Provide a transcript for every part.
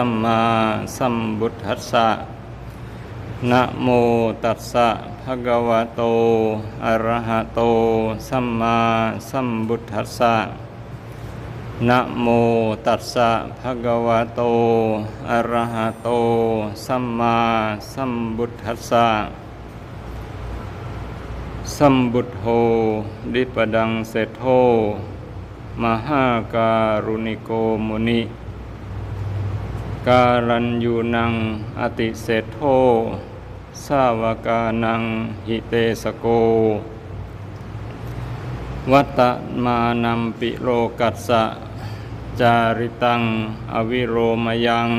สัมมาสัมบุทธัสสะนะโมตัสสะภะคะวะโต อะระหะโต สัมมาสัมบุทธัสสะนะโมตัสสะภะคะวะโต อะระหะโต สัมมาสัมบุทธัสสะสัมบุตโธดิปดังเสโธมหาการุณิโกมุนิ การันยูนัง อติเศธโธสาวกานังหิเตสโก วัตตมานัมปิโลกัสสะ จาริตัง อวิโรมยัง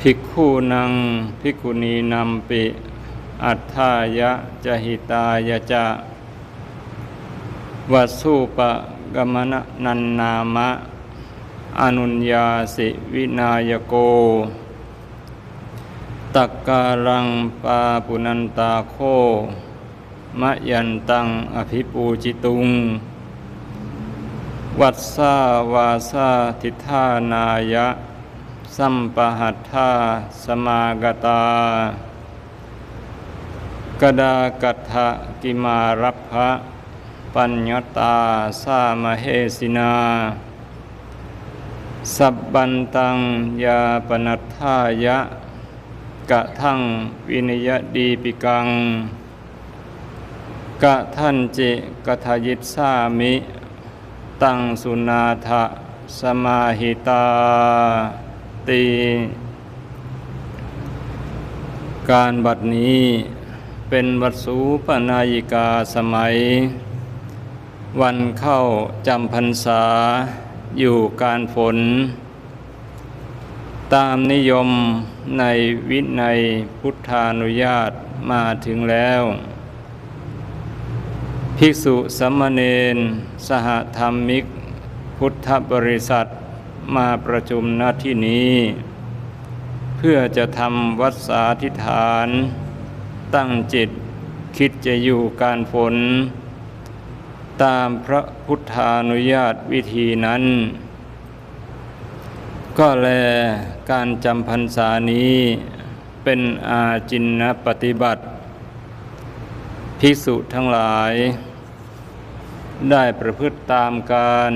ภิกขุนัง ภิกขุนีนัมปิ อัฏฐายะจหิตายะจะวัสสุปะกมณนันนามะ อนุญญาสิวินายโก ตักการังปาปุนันตาโคมะยันตังอภิปูจิตุง วัดสาวาสาทิธานายะ สัมปหัตถาสมากตากดากัตถะกิมารัพพะปัญญตาสามเหสินา สับบันตังยาปนัตถายะ กะทั่งวินยดีปิกัง กะท่านจิกทายิตสามิ ตังสุนาทะสมาหิตาตีการบัดนี้เป็นวัดสูปนายิกาสมัย วันเข้าจำพรรษา อยู่การฝน ตามนิยมในวินัยพุทธานุญาตมาถึงแล้ว ภิกษุสมมเณรสหธรรมิก พุทธบริษัทมาประชุมณที่นี้ เพื่อจะทำวัดสาธิฐาน ตั้งจิตคิดจะอยู่การฝน ตามพระพุทธานุญาตวิธีนั้น ก็แลการจำพรรษานี้เป็นอาจินนปฏิบัติ ภิกษุทั้งหลาย ได้ประพฤติตามการ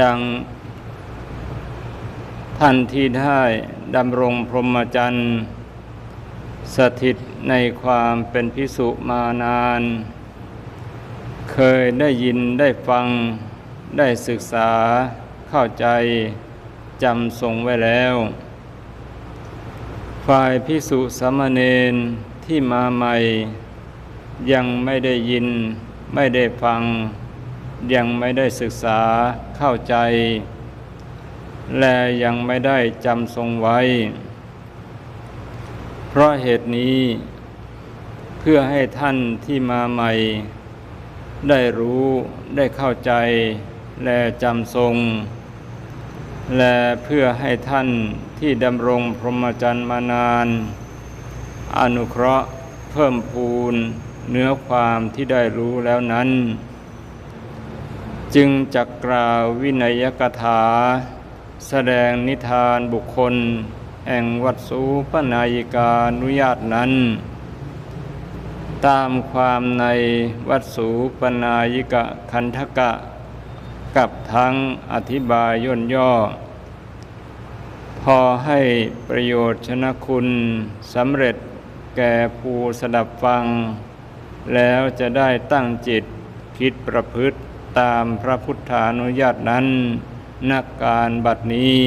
ดังท่านที่ได้ดำรงพรหมจรรย์สถิตในความเป็นพิสุมานาน เคยได้ยินได้ฟัง ได้ศึกษา เข้าใจจำทรงไว้แล้ว ฝ่ายพิสุสามเณรที่มาใหม่ ยังไม่ได้ยิน ไม่ได้ฟัง ยังไม่ได้ศึกษาเข้าใจ และยังไม่ได้จำทรงไว้ เพราะเหตุนี้ เพื่อให้ท่านที่มาใหม่ ได้รู้ได้เข้าใจ และจำทรง และเพื่อให้ท่านที่ดำรงพรหมจรรย์มานาน อนุเคราะห์เพิ่มพูนเนื้อความที่ได้รู้แล้วนั้น จึงจักกล่าววินัยกถา แสดงนิทานบุคคล แห่งวัดสูปนายิกานุญาตนั้น ตามความในวัดสูปนายิกะคันธกะ กับทั้งอธิบายย่นย่อ พอให้ประโยชน์ชนะคุณสำเร็จแก่ผู้สดับฟัง แล้วจะได้ตั้งจิตคิดประพฤติตามพระพุทธานุญาตนั้น นักการบัดนี้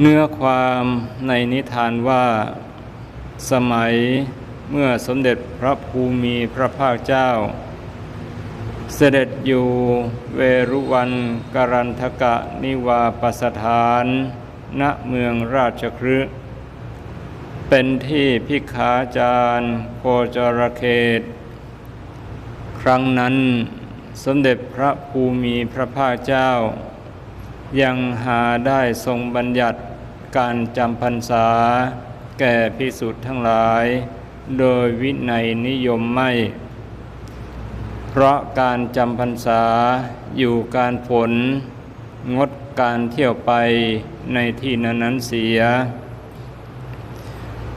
เนื้อความในนิทานว่า สมัยเมื่อสมเด็จพระภูมิพระภาคเจ้า เสด็จอยู่เวรุวันกรันทกะนิวาปสถาน ณเมืองราชครืเป็นที่พิขาจารย์โคจรเขต ครั้งนั้นสมเด็จพระภูมิพระภาคเจ้า ยังหาได้ทรงบัญญัติการจำพรรษา แก่พิสุทธ์ทั้งหลาย โดยวินัยนิยมไม่ เพราะการจำพรรษาอยู่การฝนงดการเที่ยวไปในที่นั้นๆเสีย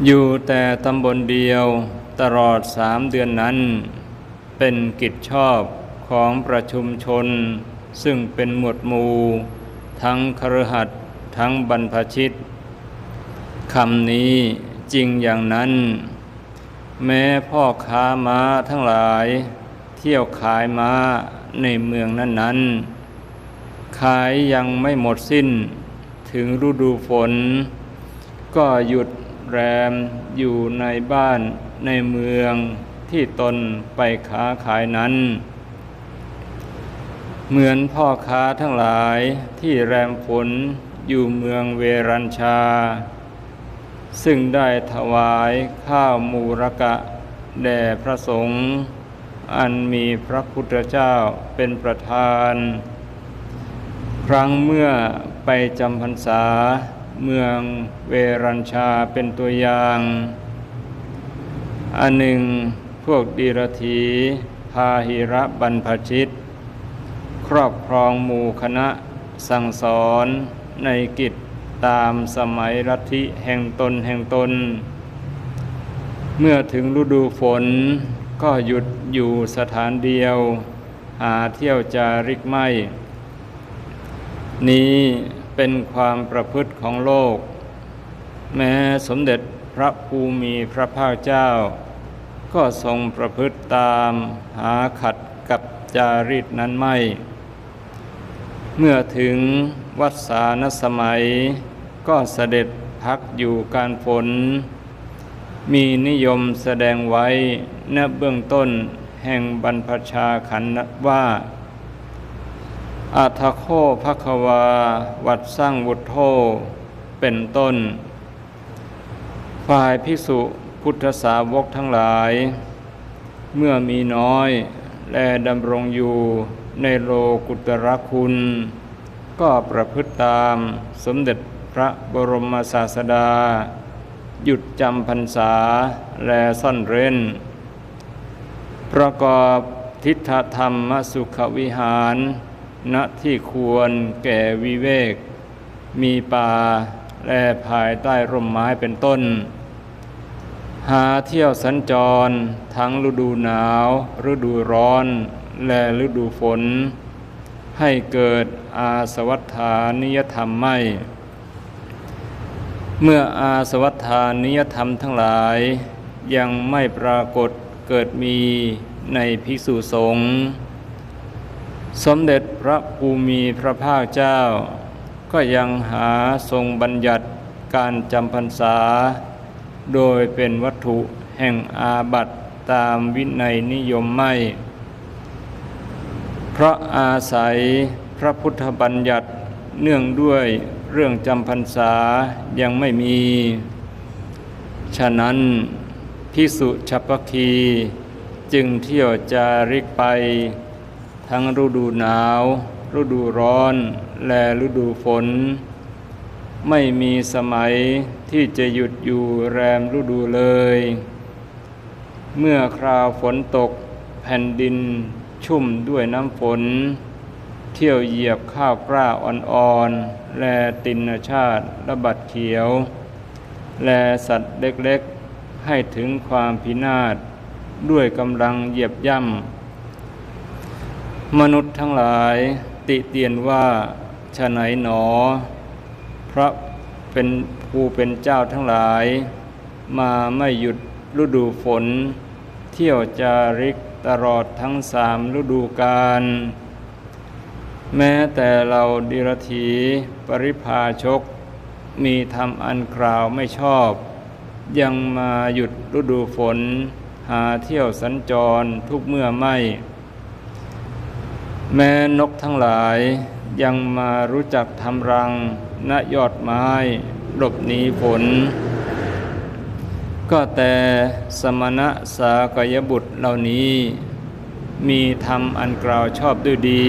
อยู่แต่ตำบลเดียวตลอดสามเดือนนั้น เป็นกิจชอบของประชุมชน ซึ่งเป็นหมวดหมู่ ทั้งครหัสทั้งบรรพชิต คำนี้จริงอย่างนั้น แม้พ่อค้าม้าทั้งหลาย เที่ยวขายม้าในเมืองนั้นๆ ขายยังไม่หมดสิ้น ถึงฤดูฝน ก็หยุดแรมอยู่ในบ้านในเมืองที่ตนไปค้าขายนั้น เหมือนพ่อค้าทั้งหลายที่แรมฝนอยู่เมืองเวรัญชา ซึ่งได้ถวายข้าวมูรกะ แด่พระสงฆ์อันมีพระพุทธเจ้าเป็นประธาน ครั้งเมื่อไปจำพรรษาเมืองเวรัญชาเป็นตัวอย่าง อันหนึ่งพวกดีรถีพาหิระบรรพชิต ครอบครองหมู่คณะสั่งสอนในกิจ ตามสมัยรัฐิแห่งตนแห่งตน เมื่อถึงฤดูฝนก็หยุดอยู่สถานเดียว หาเที่ยวจาริกไม่ นี้เป็นความประพฤติของโลก แม้สมเด็จพระภูมิพระภาคเจ้า ก็ทรงประพฤติตามหาขัดกับจารีตนั้นไม่ เมื่อถึงวัดสานสมัย ก็เสด็จพักอยู่การฝน มีนิยมแสดงไว้ณเบื้องต้นแห่งบรรพชาขันว่าอัทโคภควา วัดสร้างวุฒโธเป็นต้น ฝ่ายภิกษุพุทธสาวกทั้งหลาย เมื่อมีน้อย และดำรงอยู่ในโลกุตรคุณ ก็ประพฤติตามสมเด็จ พระบรมศาสดา หยุดจำพรรษาและซ่อนเร้น ประกอบทิฏฐธรรมสุขวิหาร ณที่ควรแก่วิเวก มีป่าและภายใต้ร่มไม้เป็นต้น หาเที่ยวสัญจรทั้งฤดูหนาว ฤดูร้อน และฤดูฝน ให้เกิดอาสวัฏฐานิยธรรมไม่ เมื่ออาสวัฏฐานิยธรรมทั้งหลาย ยังไม่ปรากฏเกิดมีในภิกษุสงฆ์สมเด็จพระภูมิพระภาคเจ้า ก็ยังหาทรงบัญญัติการจำพรรษา โดยเป็นวัตถุแห่งอาบัตตามวินัยนิยมไม่ เพราะอาศัยพระพุทธบัญญัติเนื่องด้วย เรื่องจำพรรษายังไม่มี ฉะนั้นพิสุชัพคีจึงเที่ยวจาริกไป ทั้งฤดูหนาว ฤดูร้อน และฤดูฝน ไม่มีสมัยที่จะหยุดอยู่แรมฤดูเลย เมื่อคราวฝนตกแผ่นดินชุ่มด้วยน้ำฝน เที่ยวเหยียบข้าวกล้าอ่อนๆ แลตินชาติระบัดเขียว แลสัตว์เล็กๆ ให้ถึงความพินาศด้วยกำลังเหยียบย่ำ มนุษย์ทั้งหลายติเตียนว่าฉะไหนหนอ พระเป็นผู้เป็นเจ้าทั้งหลาย มาไม่หยุดฤดูฝน เที่ยวจาริกตลอดทั้งสามฤดูกาล แม้แต่เราดิรถีปริพาชก มีธรรมอันกล่าวไม่ชอบ ยังมาหยุดฤดูฝน หาเที่ยวสัญจรทุกเมื่อไม่ แม้นกทั้งหลายยังมารู้จักทำรังณยอดไม้หลบหนีฝน ก็แต่สมณะสากยบุตรเหล่านี้ มีธรรมอันกล่าวชอบด้วยดี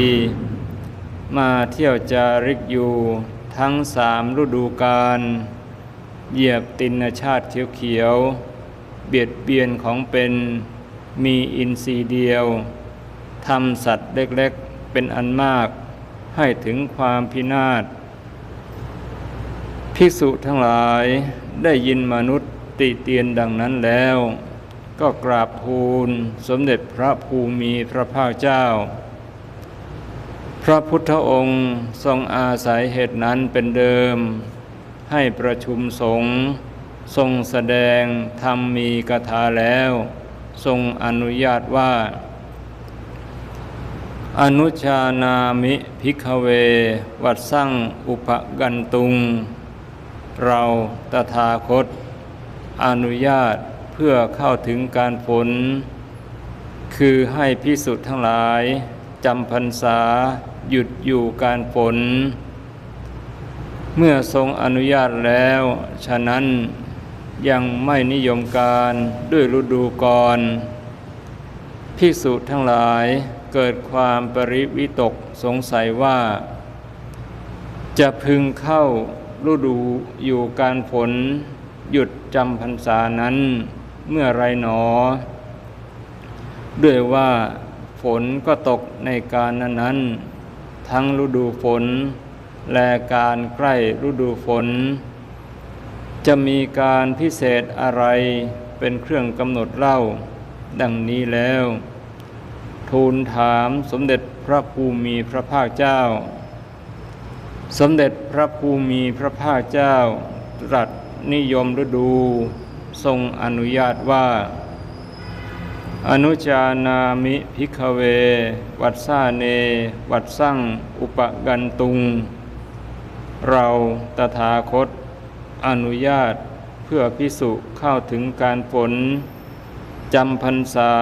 มาเที่ยวจาริกอยู่ทั้งสามฤดูกาลเหยียบตินชาติเขียวๆเบียดเบียนของเป็นมีอินทรีย์เดียวทำสัตว์เล็กๆเป็นอันมาก ให้ถึงความพินาศ ภิกษุทั้งหลายได้ยินมนุษย์ติเตียนดังนั้นแล้ว ก็กราบทูลสมเด็จพระภูมิพระภาคเจ้า พระพุทธองค์ทรงอาศัยเหตุนั้นเป็นเดิม ให้ประชุมสงฆ์ทรงแสดงธรรมมีกถาแล้ว ทรงอนุญาตว่า อนุชานามิพิกเว วัดสั่งอุปกันตุง เราตถาคต อนุญาตเพื่อเข้าถึงการผล คือให้พิสุทธ์ทั้งหลายจำพรรษา หยุดอยู่การฝน เมื่อทรงอนุญาตแล้ว ฉะนั้นยังไม่นิยมการด้วยฤดูกรภิกษุทั้งหลายเกิดความปริวิตกสงสัยว่า จะพึงเข้าฤดูอยู่การฝนหยุดจำพรรษานั้นเมื่อไรหนอ ด้วยว่าฝนก็ตกในการนั้นๆ ทั้งฤดูฝน และการใกล้ฤดูฝน จะมีการพิเศษอะไรเป็นเครื่องกำหนดเล่า ดังนี้แล้ว ทูลถามสมเด็จพระภูมิพระภาคเจ้า สมเด็จพระภูมิพระภาคเจ้าตรัสนิยมฤดู ทรงอนุญาตว่า อนุจานามิพิกเว วัดซาเน วัดสั่งอุปกันตุง เราตถาคต อนุญาตเพื่อพิสุเข้าถึงการฝนจำพรรษา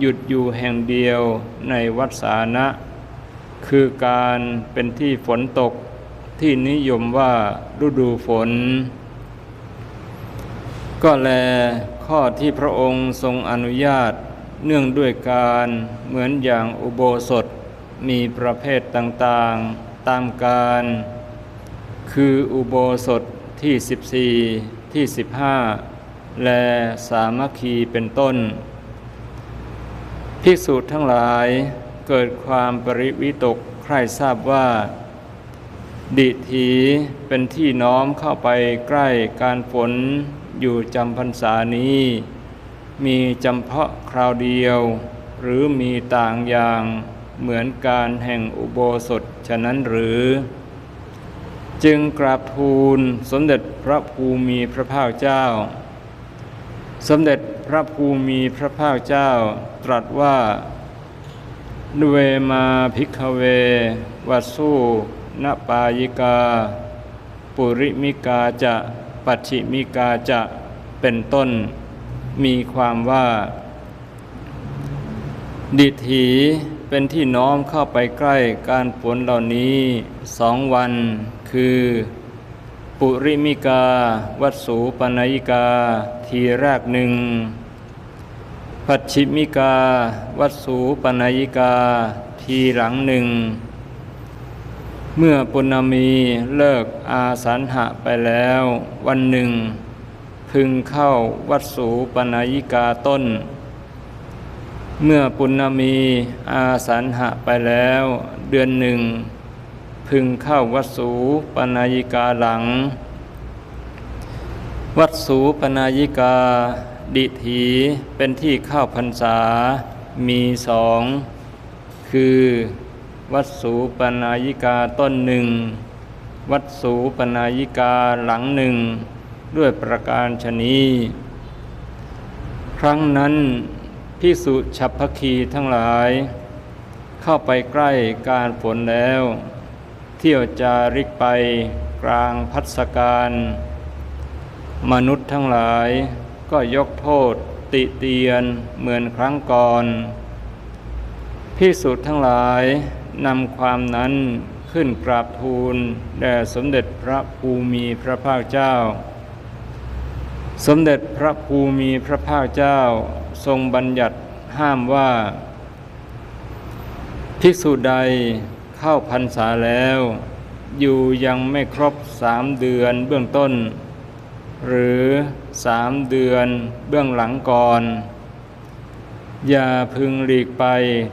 หยุดอยู่แห่งเดียวในวัดสานะ คือการเป็นที่ฝนตกที่นิยมว่าฤดูฝน ก็แลข้อที่พระองค์ทรงอนุญาต เนื่องด้วยการเหมือนอย่างอุโบสถมีประเภทต่างๆตามการ คืออุโบสถที่ 14 ที่ 15 และสามัคคีเป็นต้น ภิกษุทั้งหลายเกิดความปริวิตกใครทราบว่า ดิถีเป็นที่น้อมเข้าไปใกล้การฝนอยู่จำพรรษานี้ มีจำเพาะคราวเดียว หรือมีต่างอย่างเหมือนการแห่งอุโบสถฉะนั้นหรือ จึงกราบทูลสมเด็จพระภูมิพระภาคเจ้า สมเด็จพระภูมิพระภาคเจ้าตรัสว่าดเวมาภิกขเว วัสสุนปายิกา ปุริมิกาจะ ปัจฉิมิกาจะเป็นต้น มีความว่า ดิถีเป็นที่น้อมเข้าไปใกล้การฝนเหล่านี้สองวัน คือ ปุริมิกา วัดสูปนยิกา ทีแรกหนึ่งปัจฉิมิกา วัดสูปนยิกา ทีหลังหนึ่งเมื่อปุณมีเลิกอาสันหะไปแล้ว วันหนึ่ง พึงเข้าวัดสูปนยิกาต้น เมื่อปุณมีอาสันหะไปแล้ว เดือนหนึ่ง พึงเข้าวัดสูปนายิกาหลัง วัดสูปนายิกา ดิถีเป็นที่เข้าพรรษา มีสอง คือวัดสูปนายิกาต้นหนึ่ง วัดสูปนายิกาหลังหนึ่ง ด้วยประการชนีครั้งนั้นพิสุฉับพคีทั้งหลาย เข้าไปใกล้การฝนแล้ว เที่ยวจาริกไปกลางพัสการ มนุษย์ทั้งหลายก็ยกโทษติเตียนเหมือนครั้งก่อนพิสุทั้งหลายนำความนั้นขึ้นกราบทูลแด่สมเด็จพระภูมิพระภาคเจ้า สมเด็จพระภูมิพระภาคเจ้าทรงบัญญัติห้ามว่า ภิกษุใดเข้าพรรษาแล้ว อยู่ยังไม่ครบสามเดือนเบื้องต้น หรือสามเดือนเบื้องหลังก่อน อย่าพึงหลีกไป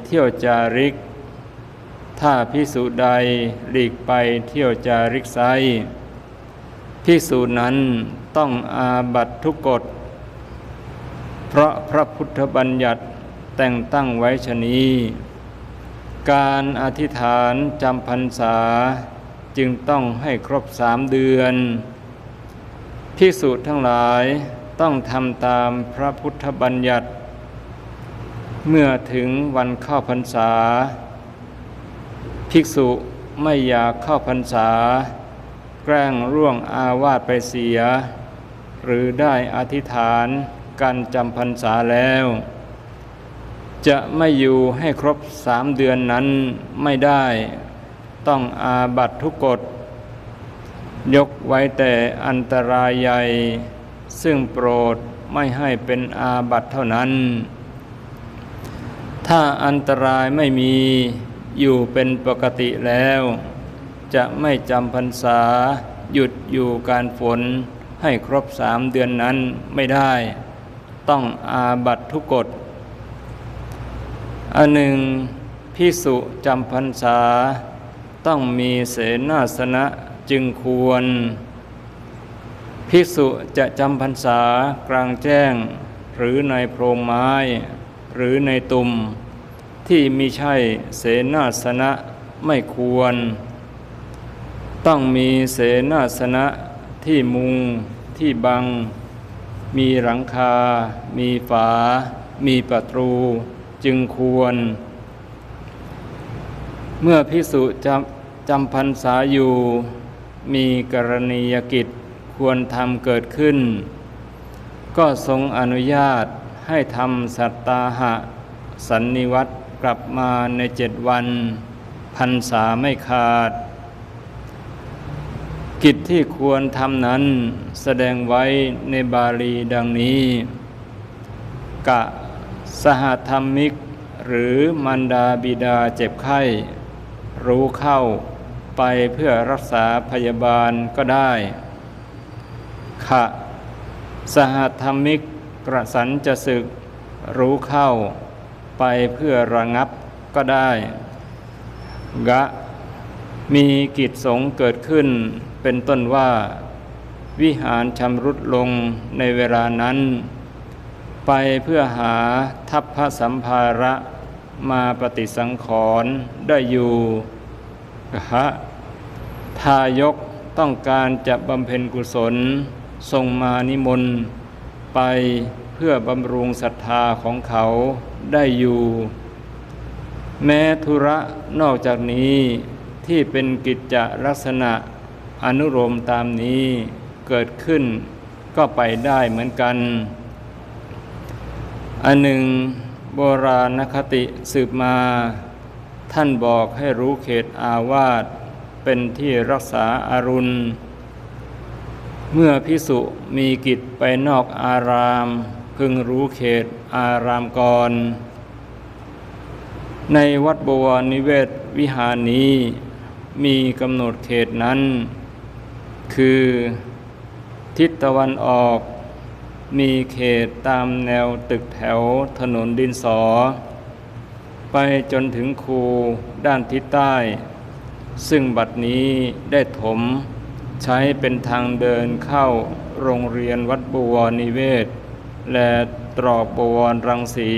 เที่ยวจาริก ถ้าพิสูจใดหลีกไปเที่ยวจาริกไซพิสูจนั้น ต้องอาบัตทุกกฎ เพราะพระพุทธบัญญัติแต่งตั้งไว้ชนีการอธิษฐานจำพรรษาจึงต้องให้ครบสามเดือนพิสูจน์ทั้งหลายต้องทำตามพระพุทธบัญญัติ เมื่อถึงวันเข้าพรรษา ภิกษุไม่อยากเข้าพรรษา แกล้งร่วงอาวาสไปเสีย หรือได้อธิษฐานการจำพรรษาแล้ว จะไม่อยู่ให้ครบสามเดือนนั้นไม่ได้ ต้องอาบัตทุกกฎ ยกไว้แต่อันตรายใหญ่ ซึ่งโปรดไม่ให้เป็นอาบัตเท่านั้น ถ้าอันตรายไม่มีอยู่เป็นปกติแล้ว จะไม่จำพรรษาหยุดอยู่การฝน ให้ครบสามเดือนนั้นไม่ได้ ต้องอาบัตทุกกฎอันหนึ่งพิสุจำพรรษา ต้องมีเสนาสนะจึงควร ภิกษุจะจำพรรษากลางแจ้ง หรือในโพรงไม้ หรือในตุ่ม ที่มีใช่เสนาสนะไม่ควร ต้องมีเสนาสนะ ที่มุง ที่บัง มีหลังคา มีฝา มีประตูจึงควร เมื่อพิสุจำจำพรรษาอยู่ มีกรณียกิจควรทำเกิดขึ้น ก็ทรงอนุญาตให้ทำสัตตาหะ สันนิวัตกลับมาในเจ็ดวันพรรษาไม่ขาด กิจที่ควรทำนั้นแสดงไว้ในบาลีดังนี้ กะสหธรรมิก หรือมันดาบิดาเจ็บไข้ รู้เข้าไปเพื่อรักษาพยาบาลก็ได้ขะสหธรรมิกกระสันจะศึก รู้เข้า ไปเพื่อระงับก็ได้ กะมีกิจสงเกิดขึ้น เป็นต้นว่า วิหารชำรุดลงในเวลานั้น ไปเพื่อหาทัพพระสัมภาระมาปฏิสังขรณ์ได้อยู่ฮะทายกต้องการจะบำเพ็ญกุศลทรงมานิมนต์ไปเพื่อบำรุงศรัทธาของเขาได้อยู่ แม้ธุระนอกจากนี้ที่เป็นกิจจลักษณะ อนุโลมตามนี้เกิดขึ้นก็ไปได้เหมือนกัน อันหนึ่งโบราณคติสืบมา ท่านบอกให้รู้เขตอาวาสเป็นที่รักษาอารุณ เมื่อพิสุมีกิจไปนอกอาราม พึงรู้เขตอารามก่อน ในวัดบวรนิเวศวิหารนี้ มีกำหนดเขตนั้น คือทิศตะวันออกมีเขตตามแนวตึกแถวถนนดินสอ ไปจนถึงคูด้านทิศใต้ ซึ่งบัดนี้ได้ถมใช้เป็นทางเดินเข้าโรงเรียนวัดบวรนิเวศ และตรอกบวรรังสี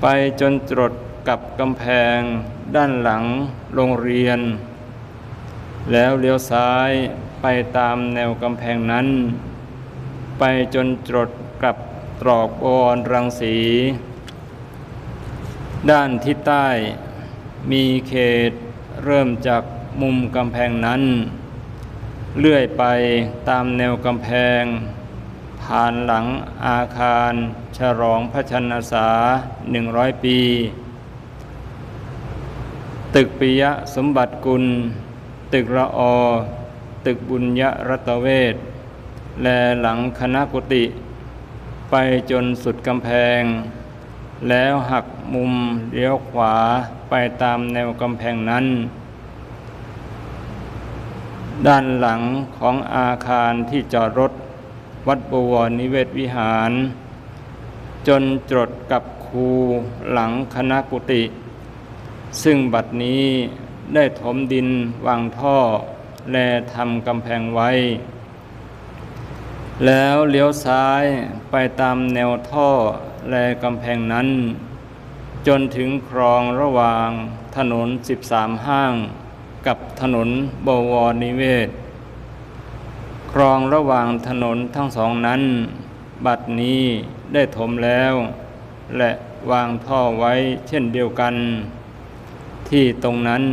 ไปจนจดกับกำแพงด้านหลังโรงเรียน แล้วเลี้ยวซ้ายไปตามแนวกำแพงนั้น ไปจนจดกับตรอกบวรรังสี ด้านทิศใต้ มีเขตเริ่มจากมุมกำแพงนั้น เลื่อยไปตามแนวกำแพง ผ่านหลังอาคารฉลองพระชนษาหนึ่งร้อยปี ตึกปิยะสมบัติกุล ตึกระอตึกบุญยรัตเวศและหลังคณะกุฏิไปจนสุดกำแพง แล้วหักมุมเลี้ยวขวาไปตามแนวกำแพงนั้น ด้านหลังของอาคารที่จอดรถ วัดบวรนิเวศวิหาร จนจดกับคูหลังคณะกุฏิซึ่งบัดนี้ ได้ถมดินวางท่อ และทำกำแพงไว้ แล้วเลี้ยวซ้ายไปตามแนวท่อ และกำแพงนั้น จนถึงครองระหว่างถนน 13 ห้าง กับถนนบวรนิเวศครองระหว่างถนนทั้งสองนั้น บัดนี้ได้ถมแล้ว และวางท่อไว้เช่นเดียวกัน ที่ตรงนั้น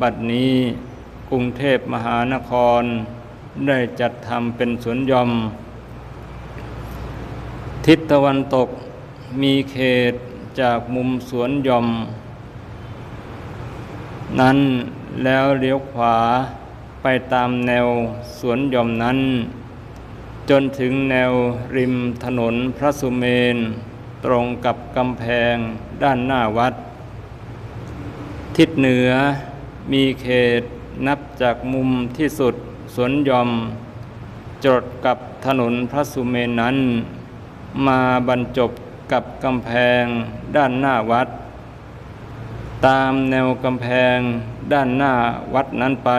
บัดนี้กรุงเทพมหานคร ได้จัดทำเป็นสวนยอม ทิศตะวันตกมีเขตจากมุมสวนยอม นั้นแล้วเลี้ยวขวาไปตามแนวสวนยอมนั้น จนถึงแนวริมถนนพระสุเมน ตรงกับกำแพงด้านหน้าวัด ทิศเหนือมีเขตนับจากมุมที่สุดสวนยอม จดกับถนนพระสุเมนนั้น มาบรรจบกับกำแพงด้านหน้าวัด ตามแนวกำแพงด้านหน้าวัดนั้นไป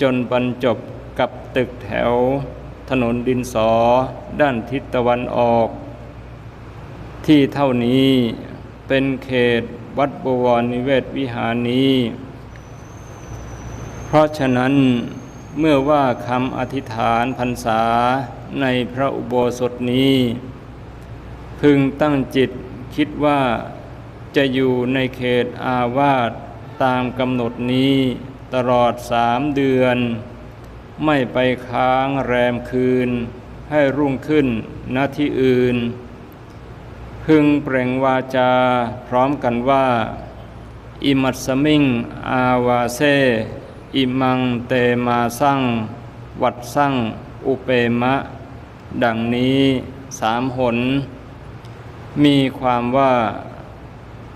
จนบรรจบกับตึกแถว ถนนดินสอด้านทิศตะวันออก ที่เท่านี้เป็นเขต วัดบวรนิเวศวิหารนี้ เพราะฉะนั้นเมื่อว่าคำอธิษฐานพรรษาในพระอุโบสถนี้ พึงตั้งจิตคิดว่าจะอยู่ในเขตอาวาสตามกำหนดนี้ตลอดสามเดือน ไม่ไปค้างแรมคืน ให้รุ่งขึ้นณที่อื่น พึงเปล่งวาจาพร้อมกันว่า อิมัตสมิง อาวาเซ อิมังเตมาสั่งวัดสั่งอุเปมะ ดังนี้สามหน มีความว่า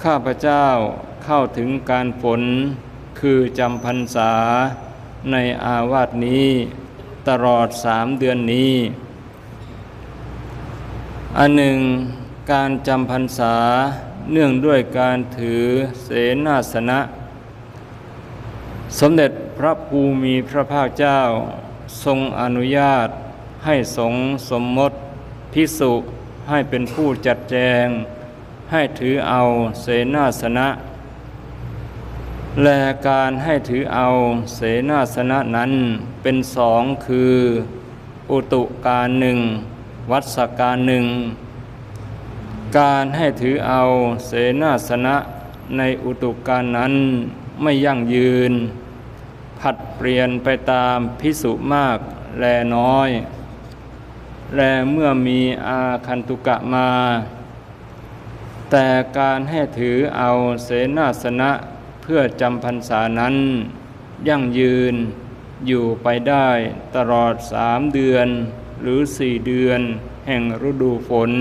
ข้าพเจ้าเข้าถึงการฝนคือจำพรรษาในอาวาสนี้ ตลอดสามเดือนนี้ อันหนึ่ง การจำพรรษาเนื่องด้วยการถือเสนาสนะ สมเด็จพระภูมิพระภาคเจ้าทรงอนุญาตให้สงสมมติพิสุให้เป็นผู้จัดแจง ให้ถือเอาเสนาสนะ และการให้ถือเอาเสนาสนะนั้นเป็นสองคือ อุตุการหนึ่ง วัศการหนึ่ง การให้ถือเอาเสนาสนะในอุตุการนั้นไม่ยั่งยืน ผัดเปลี่ยนไปตามพิสุมากแลน้อย แลเมื่อมีอาคันตุกะมา แต่การให้ถือเอาเสนาสนะเพื่อจำพรรษานั้น ยั่งยืนอยู่ไปได้ตลอดสามเดือนหรือสี่เดือนแห่งฤดูฝน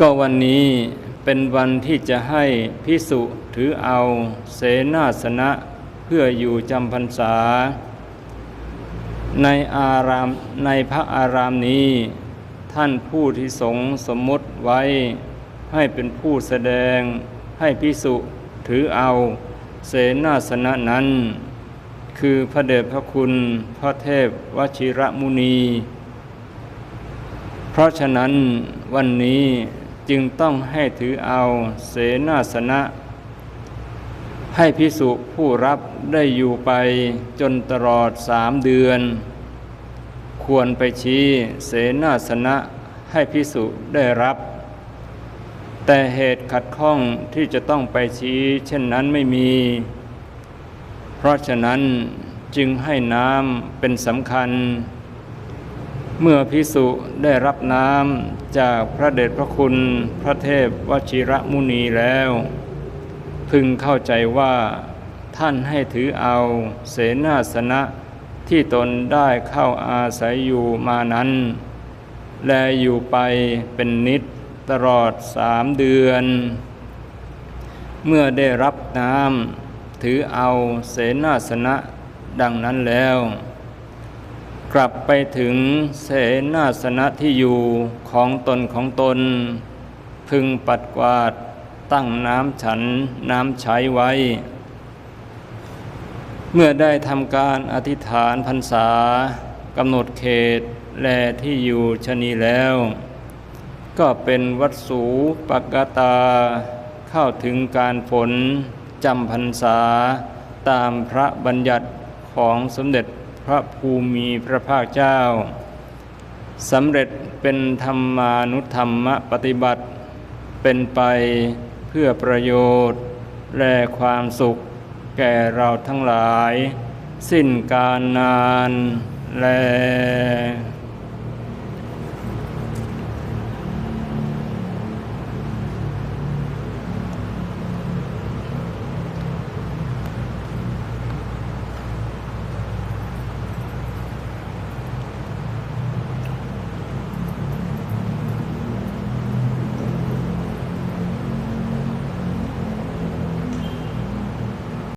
ก็วันนี้เป็นวันที่จะให้พิสุถือเอาเสนาสนะเพื่ออยู่จำพรรษา ในอารามในพระอารามนี้ ท่านผู้ที่สงสมมติไว้ ให้เป็นผู้แสดงให้พิสุถือเอาเสนาสนะนั้น คือพระเดชพระคุณพระเทพวชิระมุนี เพราะฉะนั้นวันนี้ จึงต้องให้ถือเอาเสนาสนะ ให้พิสุผู้รับได้อยู่ไปจนตลอดสามเดือน ควรไปชี้เสนาสนะให้พิสุได้รับ แต่เหตุขัดข้องที่จะต้องไปชี้เช่นนั้นไม่มี เพราะฉะนั้นจึงให้น้ำเป็นสำคัญ เมื่อพิสุได้รับน้ำจากพระเดชพระคุณพระเทพวชิระมุนีแล้ว พึงเข้าใจว่า ท่านให้ถือเอาเสนาสนะที่ตนได้เข้าอาศัยอยู่มานั้น และอยู่ไปเป็นนิดตลอดสามเดือน เมื่อได้รับน้ำถือเอาเสนาสนะดังนั้นแล้ว กลับไปถึงเสนาสนะที่อยู่ของตนของตน พึงปัดกวาดตั้งน้ำฉันน้ำใช้ไว้ เมื่อได้ทำการอธิษฐานพรรษากำหนดเขตและที่อยู่ชนีแล้ว ก็เป็นวัดสูปกตา เข้าถึงการผลจำพรรษาตามพระบัญญัติของสมเด็จ พระภูมิพระภาคเจ้าสำเร็จเป็นธรรมานุธรรมปฏิบัติ เป็นไปเพื่อประโยชน์ และความสุขแก่เราทั้งหลาย สิ้นการนานแล